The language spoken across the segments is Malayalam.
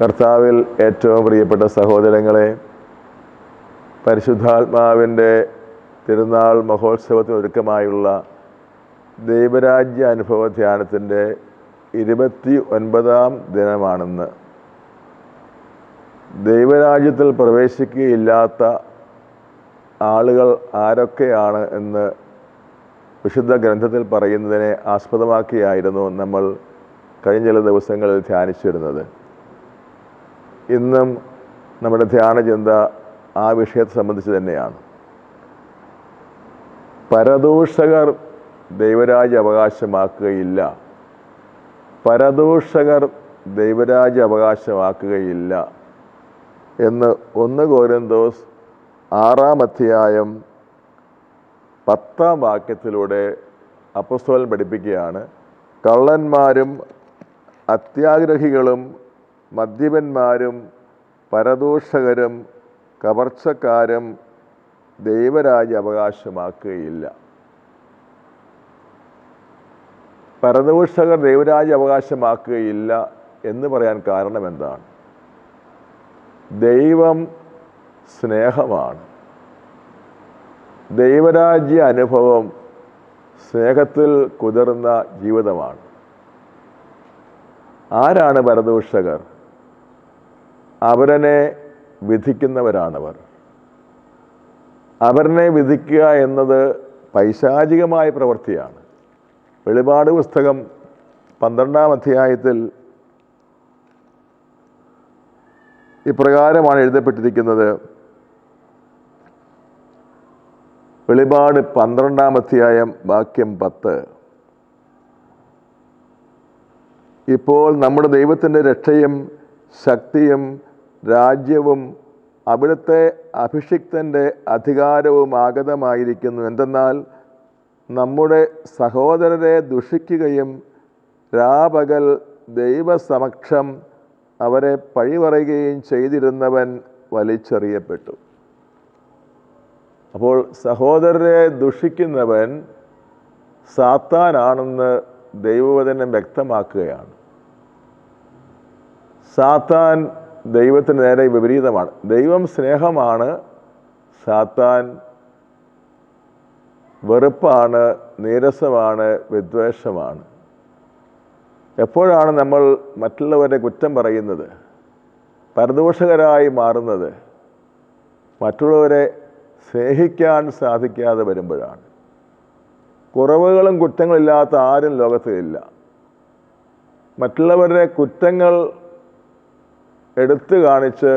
കർത്താവിൽ ഏറ്റവും പ്രിയപ്പെട്ട സഹോദരങ്ങളെ പരിശുദ്ധാത്മാവിന്റെ തിരുനാൾ മഹോത്സവത്തിന് ഒരുക്കമായുള്ള ദൈവരാജ്യ അനുഭവ ധ്യാനത്തിന്റെ ഇരുപത്തി ഒൻപതാം ദിനമാണെന്ന്. ദൈവരാജ്യത്തിൽ പ്രവേശിക്കുകയില്ലാത്ത ആളുകൾ ആരൊക്കെയാണ് എന്ന് വിശുദ്ധ ഗ്രന്ഥത്തിൽ പറയുന്നതിനെ ആസ്പദമാക്കിയായിരുന്നു നമ്മൾ കഴിഞ്ഞ ചില ദിവസങ്ങളിൽ ധ്യാനിച്ചിരുന്നത്. ഇന്നും നമ്മുടെ ധ്യാനചിന്ത ആ വിഷയത്തെ സംബന്ധിച്ച് തന്നെയാണ്. പരദൂഷകർ ദൈവരാജ്യ അവകാശമാക്കുകയില്ല. പരദൂഷകർ ദൈവരാജ്യ അവകാശമാക്കുകയില്ല എന്ന് ഒന്ന് കോരന്തോസ് ആറാം അധ്യായം പത്താം വാക്യത്തിലൂടെ അപ്പസ്തോലൻ പഠിപ്പിക്കുകയാണ്. കള്ളന്മാരും അത്യാഗ്രഹികളും മദ്യപന്മാരും പരദൂഷകരും കവർച്ചക്കാരും ദൈവരാജ്യ അവകാശമാക്കുകയില്ല. പരദൂഷകർ ദൈവരാജ്യ അവകാശമാക്കുകയില്ല എന്ന് പറയാൻ കാരണം എന്താണ്? ദൈവം സ്നേഹമാണ്. ദൈവരാജ്യ അനുഭവം സ്നേഹത്തിൽ കുതിർന്ന ജീവിതമാണ്. ആരാണ് പരദൂഷകർ? അവരനെ വിധിക്കുന്നവരാണവർ. അവരനെ വിധിക്കുക എന്നത് പൈശാചികമായ പ്രവൃത്തിയാണ്. വെളിപാട് പുസ്തകം പന്ത്രണ്ടാം അധ്യായത്തിൽ ഇപ്രകാരമാണ് എഴുതപ്പെട്ടിരിക്കുന്നത്. വെളിപാട് പന്ത്രണ്ടാം അധ്യായം വാക്യം പത്ത്. ഇപ്പോൾ നമ്മുടെ ദൈവത്തിന്റെ രക്ഷയും ശക്തിയും രാജ്യവും അവിടുത്തെ അഭിഷിക്തന്റെ അധികാരവും ആഗതമായിരിക്കുന്നു എന്തെന്നാൽ നമ്മുടെ സഹോദരരെ ദുഷിക്കുകയും രാപകൽ ദൈവസമക്ഷം അവരെ പഴിപറയുകയും ചെയ്തിരുന്നവൻ വലിച്ചെറിയപ്പെട്ടു. അപ്പോൾ സഹോദരരെ ദുഷിക്കുന്നവൻ സാത്താനാണെന്ന് ദൈവവചനം വ്യക്തമാക്കുകയാണ്. സാത്താൻ ദൈവത്തിന് നേരെ വിപരീതമാണ്. ദൈവം സ്നേഹമാണ് സാത്താൻ വെറുപ്പാണ് നീരസമാണ് വിദ്വേഷമാണ്. എപ്പോഴാണ് നമ്മൾ മറ്റുള്ളവരെ കുറ്റം പറയുന്നത്? പരദോഷകരായി മാറുന്നത്? മറ്റുള്ളവരെ സ്നേഹിക്കാൻ സാധിക്കാതെ വരുമ്പോഴാണ്. കുറവുകളും കുറ്റങ്ങളില്ലാത്ത ആരും ലോകത്തിലില്ല. മറ്റുള്ളവരുടെ കുറ്റങ്ങൾ എടുത്തു കാണിച്ച്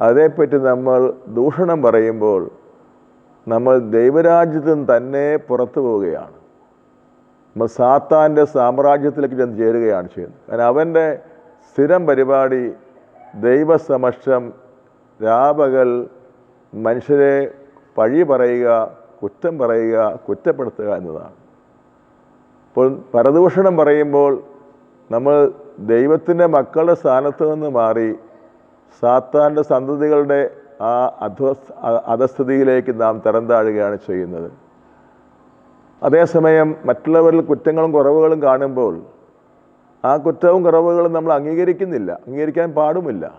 അതേപ്പറ്റി നമ്മൾ ദൂഷണം പറയുമ്പോൾ നമ്മൾ ദൈവരാജ്യത്തിൽ നിന്ന് തന്നെ പുറത്തു പോവുകയാണ്. നമ്മൾ സാത്താന്റെ സാമ്രാജ്യത്തിലേക്ക് ചെന്ന് ചേരുകയാണ് ചെയ്യുന്നത്. കാരണം അവന്റെ സ്ഥിരം പരിപാടി ദൈവസമക്ഷം രാപകൽ മനുഷ്യരെ പഴി പറയുക കുറ്റം പറയുക കുറ്റപ്പെടുത്തുക എന്നതാണ്. അപ്പോൾ പരദൂഷണം പറയുമ്പോൾ നമ്മൾ ദൈവത്തിന്റെ മക്കളുടെ സ്ഥാനത്ത് നിന്ന് മാറി സാത്താന്റെ സന്തതികളുടെ ആ അധ്വ അധസ്ഥിതിയിലേക്ക് നാം തരം താഴുകയാണ് ചെയ്യുന്നത്. അതേസമയം മറ്റുള്ളവരിൽ കുറ്റങ്ങളും കുറവുകളും കാണുമ്പോൾ ആ കുറ്റവും കുറവുകളും നമ്മൾ അംഗീകരിക്കുന്നില്ല അംഗീകരിക്കാൻ പാടുമില്ല.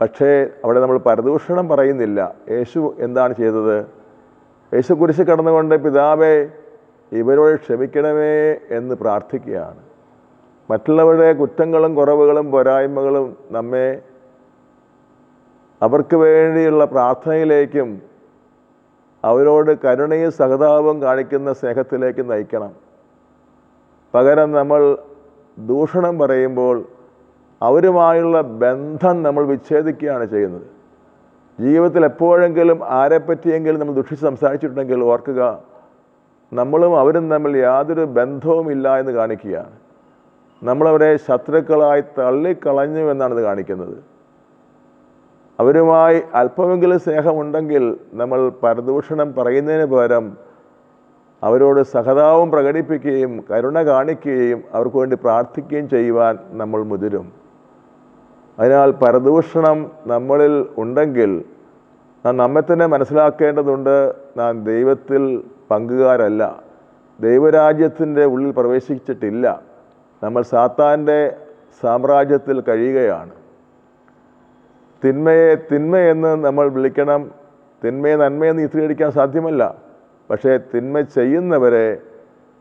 പക്ഷേ അവിടെ നമ്മൾ പരദൂഷണം പറയുന്നില്ല. യേശു എന്താണ് ചെയ്തത്? യേശു കുരിശ് കടന്നുകൊണ്ട് പിതാവേ ഇവരോട് ക്ഷമിക്കണമേ എന്ന് പ്രാർത്ഥിക്കുകയാണ്. മറ്റുള്ളവരുടെ കുറ്റങ്ങളും കുറവുകളും പോരായ്മകളും നമ്മെ അവർക്ക് വേണ്ടിയുള്ള പ്രാർത്ഥനയിലേക്കും അവരോട് കരുണയും സഹതാപവും കാണിക്കുന്ന സ്നേഹത്തിലേക്ക് നയിക്കണം. പകരം നമ്മൾ ദൂഷണം പറയുമ്പോൾ അവരുമായുള്ള ബന്ധം നമ്മൾ വിച്ഛേദിക്കുകയാണ് ചെയ്യുന്നത്. ജീവിതത്തിൽ എപ്പോഴെങ്കിലും ആരെപ്പറ്റിയെങ്കിലും നമ്മൾ ദുഷിച്ച് സംസാരിച്ചിട്ടുണ്ടെങ്കിൽ ഓർക്കുക നമ്മളും അവരും തമ്മിൽ യാതൊരു ബന്ധവുമില്ല എന്ന് കാണിക്കുകയാണ്. നമ്മളവരെ ശത്രുക്കളായി തള്ളിക്കളഞ്ഞു എന്നാണ് ഇത് കാണിക്കുന്നത്. അവരുമായി അല്പമെങ്കിലും സ്നേഹമുണ്ടെങ്കിൽ നമ്മൾ പരദൂഷണം പറയുന്നതിന് പകരം അവരോട് സഹതാവും പ്രകടിപ്പിക്കുകയും കരുണ കാണിക്കുകയും അവർക്ക് വേണ്ടി പ്രാർത്ഥിക്കുകയും ചെയ്യുവാൻ നമ്മൾ മുതിരും. അതിനാൽ പരദൂഷണം നമ്മളിൽ ഉണ്ടെങ്കിൽ നാം നമ്മെ തന്നെ മനസ്സിലാക്കേണ്ടതുണ്ട് നാം ദൈവത്തിൽ പങ്കുകാരല്ല. ദൈവരാജ്യത്തിന്റെ ഉള്ളിൽ പ്രവേശിച്ചിട്ടില്ല. നമ്മൾ സാത്താന്റെ സാമ്രാജ്യത്തിൽ കഴിയുകയാണ്. തിന്മയെ തിന്മയെന്ന് നമ്മൾ വിളിക്കണം. തിന്മയെ നന്മയെന്ന് ചിത്രീകരിക്കാൻ സാധ്യമല്ല. പക്ഷേ തിന്മ ചെയ്യുന്നവരെ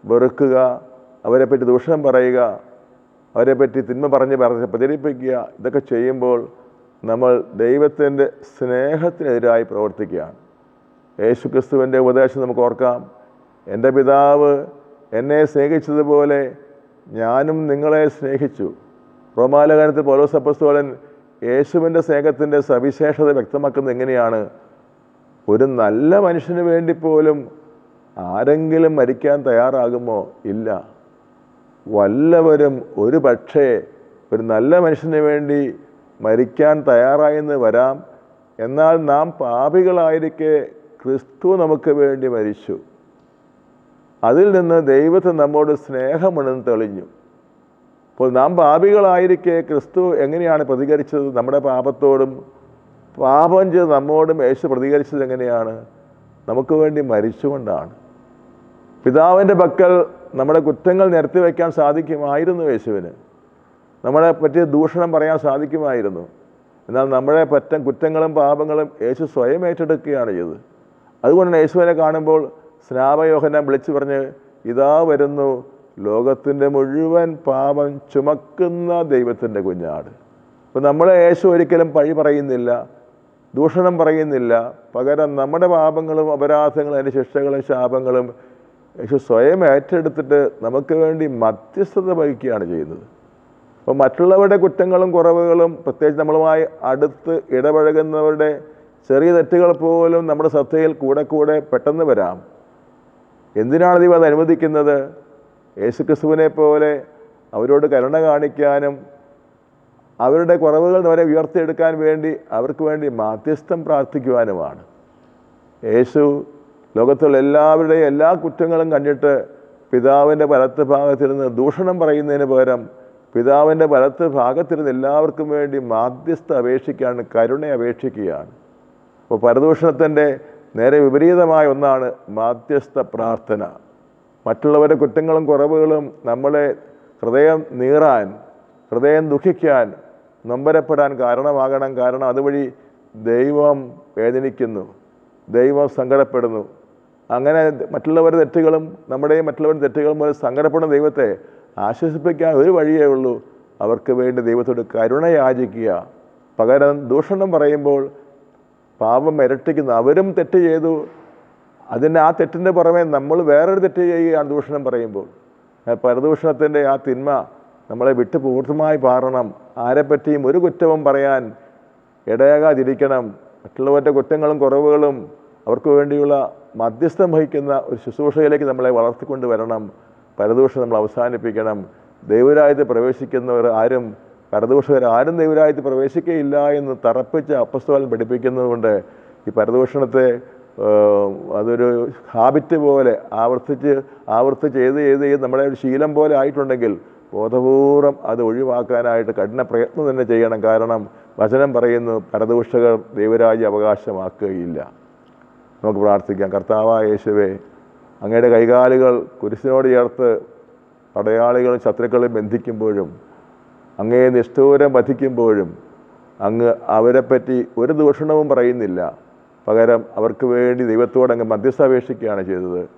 വെറുക്കുക അവരെപ്പറ്റി ദൂഷണം പറയുക അവരെപ്പറ്റി തിന്മ പറഞ്ഞ് പറഞ്ഞ് പ്രചരിപ്പിക്കുക ഇതൊക്കെ ചെയ്യുമ്പോൾ നമ്മൾ ദൈവത്തിന്റെ സ്നേഹത്തിനെതിരായി പ്രവർത്തിക്കുകയാണ്. യേശുക്രിസ്തുവിന്റെ ഉപദേശം നമുക്ക് ഓർക്കാം. എന്റെ പിതാവ് എന്നെ സ്നേഹിച്ചതുപോലെ ഞാനും നിങ്ങളെ സ്നേഹിച്ചു. റോമാലകാലത്തിൽ പൗലോസ് അപ്പസ്തോലൻ യേശുവിന്റെ സ്നേഹത്തിന്റെ സവിശേഷത വ്യക്തമാക്കുന്നത് എങ്ങനെയാണ്? ഒരു നല്ല മനുഷ്യന് വേണ്ടി പോലും ആരെങ്കിലും മരിക്കാൻ തയ്യാറാകുമോ? ഇല്ല. വല്ലവരും ഒരു പക്ഷേ ഒരു നല്ല മനുഷ്യന് വേണ്ടി മരിക്കാൻ തയ്യാറായെന്ന് വരാം. എന്നാൽ നാം പാപികളായിരിക്കെ ക്രിസ്തു നമുക്ക് വേണ്ടി മരിച്ചു. അതിൽ നിന്ന് ദൈവത്തെ നമ്മോട് സ്നേഹമുണ്ടെന്ന് തെളിഞ്ഞു. അപ്പോൾ നാം പാപികളായിരിക്കെ ക്രിസ്തു എങ്ങനെയാണ് പ്രതികരിച്ചത്? നമ്മുടെ പാപത്തോടും പാപം ചെയ്ത് നമ്മോടും യേശു പ്രതികരിച്ചത് എങ്ങനെയാണ്? നമുക്ക് വേണ്ടി മരിച്ചുകൊണ്ടാണ്. പിതാവിന്റെ പക്കൽ നമ്മുടെ കുറ്റങ്ങൾ നിരത്തി വയ്ക്കാൻ സാധിക്കുമായിരുന്നു യേശുവിന്. നമ്മളെ പറ്റിയ ദൂഷണം പറയാൻ സാധിക്കുമായിരുന്നു. എന്നാൽ നമ്മളെ പറ്റം കുറ്റങ്ങളും പാപങ്ങളും യേശു സ്വയം ഏറ്റെടുക്കുകയാണ് ചെയ്തത്. അതുകൊണ്ടാണ് യേശുവിനെ കാണുമ്പോൾ സ്നാപയോഹനം വിളിച്ചു പറഞ്ഞ് ഇതാ വരുന്നു ലോകത്തിന്റെ മുഴുവൻ പാപം ചുമക്കുന്ന ദൈവത്തിന്റെ കുഞ്ഞാട്. അപ്പോൾ നമ്മളെ യേശു ഒരിക്കലും പഴി പറയുന്നില്ല ദൂഷണം പറയുന്നില്ല. പകരം നമ്മുടെ പാപങ്ങളും അപരാധങ്ങളും അതിന്റെ ശിക്ഷകളും ശാപങ്ങളും യേശു സ്വയം ഏറ്റെടുത്തിട്ട് നമുക്ക് വേണ്ടി മധ്യസ്ഥത വഹിക്കുകയാണ് ചെയ്യുന്നത്. അപ്പോൾ മറ്റുള്ളവരുടെ കുറ്റങ്ങളും കുറവുകളും പ്രത്യേകിച്ച് നമ്മളുമായി അടുത്ത് ഇടപഴകുന്നവരുടെ ചെറിയ തെറ്റുകൾ പോലും നമ്മുടെ ശ്രദ്ധയിൽ കൂടെ കൂടെ പെട്ടെന്ന് വരാം. എന്തിനാണ് ദൈവം അത് അനുവദിക്കുന്നത്? യേശുക്രിസ്തുവിനെ പോലെ അവരോട് കരുണ കാണിക്കാനും അവരുടെ കുറവുകൾ അവരെ ഉയർത്തിയെടുക്കാൻ വേണ്ടി അവർക്ക് വേണ്ടി മാധ്യസ്ഥം പ്രാർത്ഥിക്കുവാനുമാണ്. യേശു ലോകത്തുള്ള എല്ലാവരുടെയും എല്ലാ കുറ്റങ്ങളും കണ്ടിട്ട് പിതാവിന്റെ വലത്ത് ഭാഗത്തിരുന്ന് ദൂഷണം പറയുന്നതിന് പകരം പിതാവിന്റെ വലത്ത് ഭാഗത്തിരുന്ന് എല്ലാവർക്കും വേണ്ടി മാധ്യസ്ഥ അപേക്ഷിക്കുകയാണ് കരുണ അപേക്ഷിക്കുകയാണ്. അപ്പോൾ പരദൂഷണത്തിന്റെ നേരെ വിപരീതമായ ഒന്നാണ് മാധ്യസ്ഥ പ്രാർത്ഥന. മറ്റുള്ളവരുടെ കുറ്റങ്ങളും കുറവുകളും നമ്മളെ ഹൃദയം നീറാൻ ഹൃദയം ദുഃഖിക്കാൻ നൊമ്പരപ്പെടാൻ കാരണമാകണം. കാരണം അതുവഴി ദൈവം വേദനിക്കുന്നു ദൈവം സങ്കടപ്പെടുന്നു. അങ്ങനെ മറ്റുള്ളവരുടെ തെറ്റുകളും നമ്മുടെയും മറ്റുള്ളവരുടെ തെറ്റുകളും മൂലം സങ്കടപ്പെടുന്ന ദൈവത്തെ ആശ്വസിപ്പിക്കാൻ ഒരു വഴിയേ ഉള്ളൂ. അവർക്ക് വേണ്ടി ദൈവത്തോട് കരുണയാചിക്കുക. പകരം ദൂഷണം പറയുമ്പോൾ പാപം ഇരട്ടിക്കുന്നു. അവരും തെറ്റ് ചെയ്തു. അതിന് ആ തെറ്റിന്റെ പുറമെ നമ്മൾ വേറൊരു തെറ്റ് ചെയ്യുകയാണ് ദൂഷണം പറയുമ്പോൾ. പരദൂഷണത്തിന്റെ ആ തിന്മ നമ്മളെ വിട്ട് പൂർണമായി പാറണം. ആരെപ്പറ്റിയും ഒരു കുറ്റവും പറയാൻ ഇടയാകാതിരിക്കണം. മറ്റുള്ളവരുടെ കുറ്റങ്ങളും കുറവുകളും അവർക്ക് വേണ്ടിയുള്ള മധ്യസ്ഥം വഹിക്കുന്ന ഒരു ശുശ്രൂഷയിലേക്ക് നമ്മളെ വളർത്തിക്കൊണ്ട് വരണം. പരദൂഷണം നമ്മൾ അവസാനിപ്പിക്കണം. ദൈവരാജ്യത്ത് പ്രവേശിക്കുന്നവർ ആരും പരദൂഷകർ ആരും ദൈവരാജ്യത്തിൽ പ്രവേശിക്കുകയില്ല എന്ന് തറപ്പിച്ച് അപ്പസ്തോലൻ പഠിപ്പിക്കുന്നതുകൊണ്ട് ഈ പരദൂഷണത്തെ അതൊരു ഹാബിറ്റ് പോലെ ആവർത്തിച്ച് ആവർത്തിച്ച് ചെയ്ത് ചെയ്ത് ചെയ്ത് നമ്മുടെ ഒരു ശീലം പോലെ ആയിട്ടുണ്ടെങ്കിൽ ബോധപൂർവം അത് ഒഴിവാക്കാനായിട്ട് കഠിന പ്രയത്നം തന്നെ ചെയ്യണം. കാരണം വചനം പറയുന്നു പരദൂഷകർ ദൈവരാജ്യ അവകാശമാക്കുകയില്ല. നമുക്ക് പ്രാർത്ഥിക്കാം. കർത്താവായ യേശുവേ അങ്ങയുടെ കൈകാലുകൾ കുരിശിനോട് ചേർത്ത് പടയാളികളും ശത്രുക്കളും ബന്ധിക്കുമ്പോഴും അങ്ങയെ നിഷ്ഠൂരം വധിക്കുമ്പോഴും അങ്ങ് അവരെപ്പറ്റി ഒരു ദൂഷണവും പറയുന്നില്ല. പകരം അവർക്ക് വേണ്ടി ദൈവത്തോട് അങ്ങ് മധ്യസ്ഥ അപേക്ഷിക്കുകയാണ് ചെയ്തത്.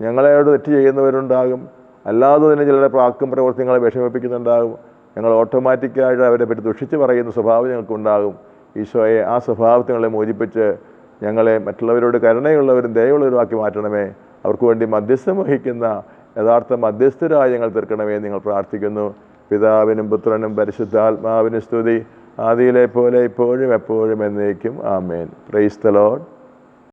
ഞങ്ങളോട് തെറ്റ് ചെയ്യുന്നവരുണ്ടാകും. അല്ലാതെ തന്നെ ചിലരുടെ പ്രാക്കും പ്രവർത്തനങ്ങളെ വിഷമിപ്പിക്കുന്നുണ്ടാകും. ഞങ്ങൾ ഓട്ടോമാറ്റിക്കായിട്ട് അവരെ പറ്റി ദുഷിച്ച് പറയുന്ന സ്വഭാവം ഞങ്ങൾക്കുണ്ടാകും. ഈശോയെ ആ സ്വഭാവത്തെ ഞങ്ങളെ മോചിപ്പിച്ച് ഞങ്ങളെ മറ്റുള്ളവരോട് കരുണയുള്ളവരും ദയവുള്ളവരുമാക്കി മാറ്റണമേ. അവർക്ക് വേണ്ടി മധ്യസ്ഥം വഹിക്കുന്ന യഥാർത്ഥ മധ്യസ്ഥരായി ഞങ്ങൾ തീർക്കണമേ നിങ്ങൾ പ്രാർത്ഥിക്കുന്നു. പിതാവിനും പുത്രനും പരിശുദ്ധാത്മാവിനും സ്തുതി. ആദിയിലെ പോലെ ഇപ്പോഴും എപ്പോഴും എന്നേക്കും. ആമേൻ. Praise the load